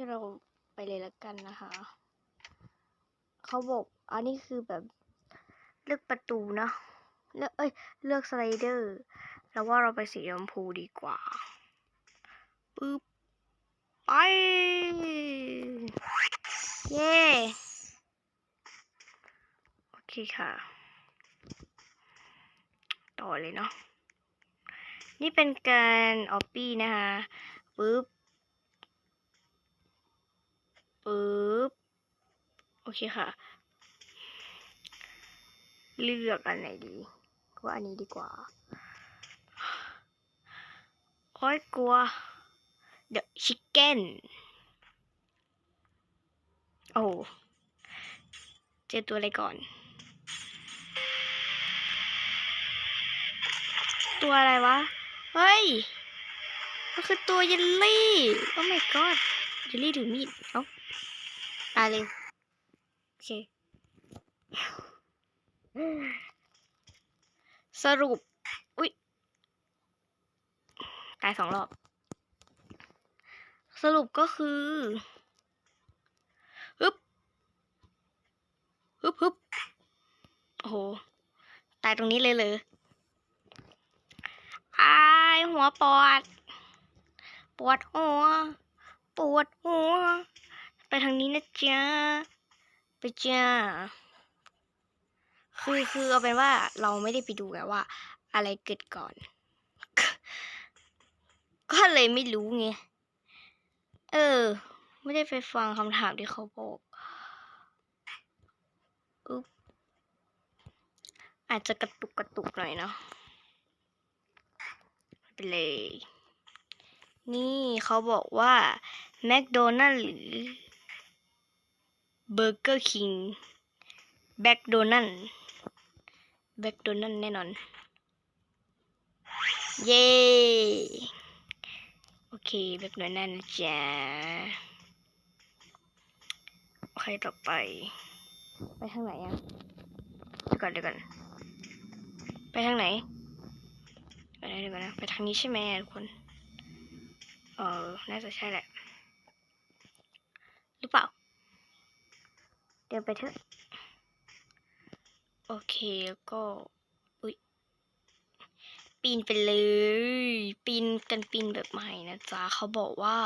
ที่เราไปเลยละกันนะคะเขาบอกอันนี้คือแบบเลือกประตูนะเลือกเอ้ยเลือกสไลเดอร์ แล้วว่าเราไปสีชมพูดีกว่าปึ๊บไปเย้โอเคค่ะ ต่อเลยเนาะนี่เป็นการออปปี้นะคะปึ๊บ ปึ๊บ โอเคค่ะ เลือกอันไหนดีว่าอันนี้ดีกว่าโอ้ยกลัว The Chicken โอ้เจอตัวอะไรก่อน ตัวอะไรวะ เฮ้ย มันคือตัวเยลลี่ โอ้ my god เยลลี่ถือมีด เอ้า ตายเลย อเค สรุป อุ๊ย ตายสองรอบ สรุปก็คือฮึบฮึบฮึบโอ้โห ตายตรงนี้เลยเลยอายหัวปวดปวดหัว ปวดหัว ไปทางนี้นะจ๊ะ ไปจ้าคือคือเอาเป็นว่าเราไม่ได้ไปดูไงว่า อะไรเกิดก่อน ก็เลยไม่รู้ไง เออ ไม่ได้ไปฟังคำถามที่เขาบอกอุ๊บอาจจะกระตุกกระตุกหน่อยเนาะไม่เป็นเลย นี่เขาบอกว่าแมคโดนัลล์หรือ เบอร์เกอร์คิงแบคโดนัลแบคโดนัลแน่นอน เย้โอเคแบคโดนัลนะจ๊ะโอเคต่อไป ไปทางไหนอะเดี๋ยวก่อนเดี๋ยวก่อนไปทางไหนไปไหนเดี๋ยวก่อนนะไปทางนี้ใช่ไหมทุกคนเออน่าจะใช่แหละ หรือเปล่า เดินไปเถอะ โอเคแล้วก็อุ๊ยปีนไปเลย ปีนกันปีนแบบใหม่นะจ๊ะเขาบอกว่า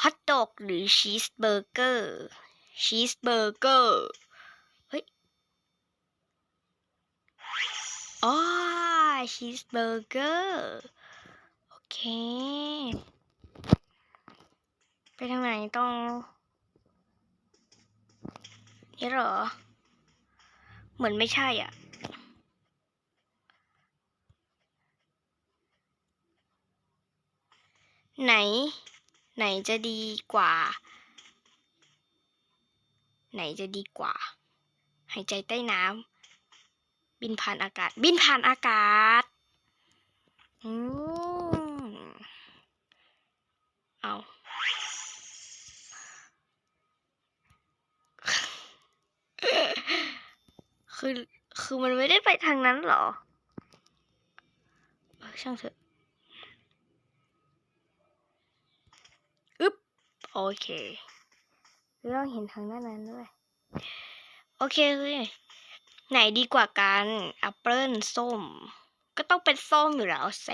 ฮอทดอกหรือชีสเบอร์เกอร์ชีสเบอร์เกอร์เฮ้ยอ๋อชีสเบอร์เกอร์โอเค ไปทางไหนต้อง นี่เหรอ เหมือนไม่ใช่อะ ไหน ไหนจะดีกว่า ไหนจะดีกว่า หายใจใต้น้ำบินผ่านอากาศ บินผ่านอากาศอืมเอา คือคือมันไม่ได้ไปทางนั้นหรอเออช่างเถอะอึ๊บโอเคเราเห็นทางด้านนั้นด้วย โอเคเลยไหนดีกว่ากันแอปเปิลส้ม ก็ต้องเป็นส้มอยู่แล้วเซ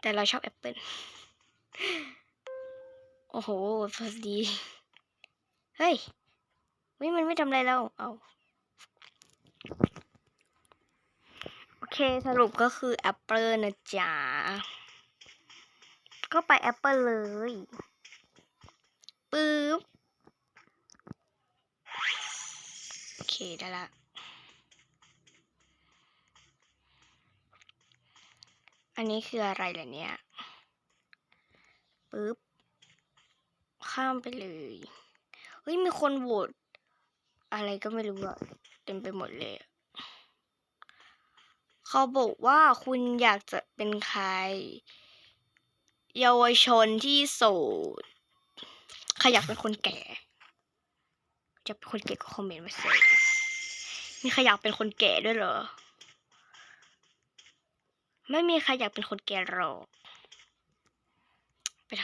แต่เราชอบแอปเปิลโอ้โหพอดี เฮ้ยเฮ้ยมันไม่ทำอะไรเราเอาโอเคสรุปก็คือแอปเปิลนะจ๊ะ ก็ไปแอปเปิลเลยปึ๊บโอเคได้ละอันนี้คืออะไรล่ะเนี่ยปึ๊บ ข้ามไปเลย เฮ้ยมีคนโหวตอะไรก็ไม่รู้อะเต็มไปหมดเลยเขาบอกว่าคุณอยากจะเป็นใคร เยาวชนที่โสดใครอยากเป็นคนแก่ จะเป็นคนแก่ก็คอมเมนต์มาสิมีใครอยากเป็นคนแก่ด้วยเหรอ ไม่มีใครอยากเป็นคนแก่หรอก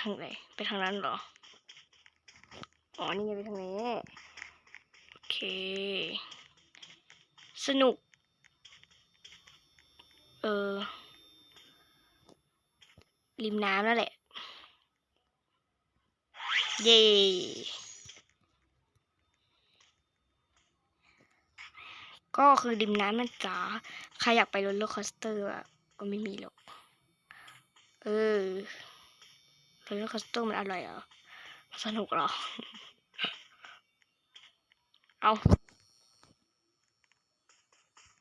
ทางไหน ไปทางนั้นเหรอ อ๋อ นี่ไงไปทางนี้ โอเค สนุก เออ ริมน้ำนั่นแหละ เย่ก็คือริมน้ำมันจ๋า ใครอยากไปโรลเลอร์คอสเตอร์อะก็ไม่มีหรอก เออโรลเลอร์คอสเตอร์มันอร่อยเหรอ สนุกเหรอ เอา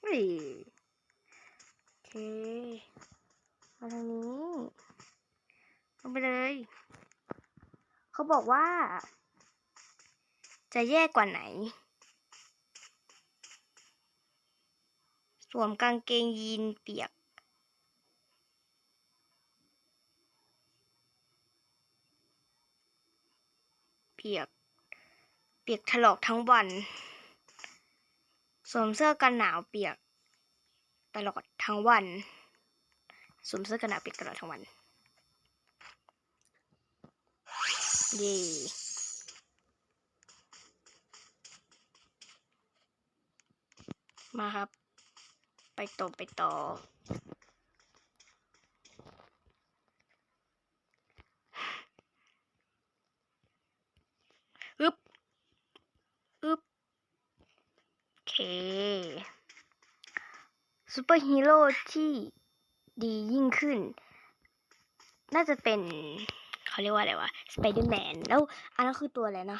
เฮ้ยโอเคมาทางนี้ลงไปเลย เขาบอกว่า จะแย่กว่าไหน สวมกางเกงยีนเปียกเปียก ปียกถลอกทั้งวัน สวมเสื้อกันหนาวเปียกตลอดทั้งวัน สวมเสื้อกันหนาวเปียกตลอดทั้งวัน เย่มาครับ ไปต่อไปต่อบอึบโอเค ซูเปอร์ฮีโร่ที่ดียิ่งขึ้น น่าจะเป็นเขาเรียกว่าอะไรวะสไปเดอร์แมนแล้วอันนั้นคือตัวอะไรนะ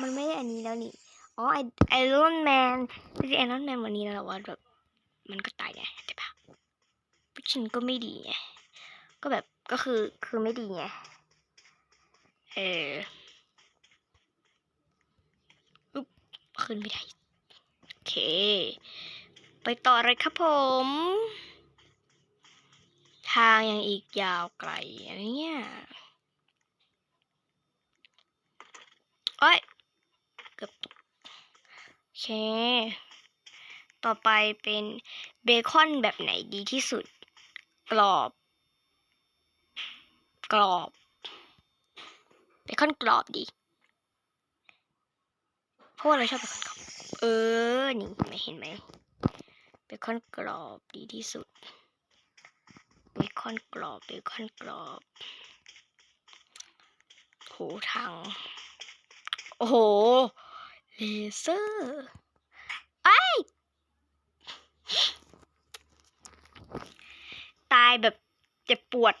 มันไม่ได้อันนี้แล้วนี่ อ๋อไอไอรอนแมนจริงไอรอนแมนวันนี้แต่ว่าแบบมันก็ตายไงใช่ปะพิชินก็ไม่ดีไง ก็แบบก็คือคือไม่ดีไง เอออุ๊บขึ้นไม่ได้ โอเค ไปต่อเลยครับผม ทางยังอีกยาวไกลอันเนี้ยโอ้ยเกือบโอเค ต่อไปเป็นเบคอนแบบไหนดีที่สุด กรอบ กรอบเบคอนกรอบดีเพราะว่าเราชอบเบคอนกรอบ เออ นี่ไม่เห็นไหม เบคอนกรอบดีที่สุดเบคอนกรอบเบคอนกรอบโหทางโอ้โหเลเซอร์ไอ้ยตายแบบเจ็บปวด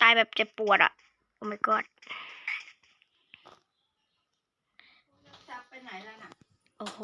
ตายแบบเจ็บปวดอะโอ้ my god จับไปไหนแล้วน่ะโอ้โห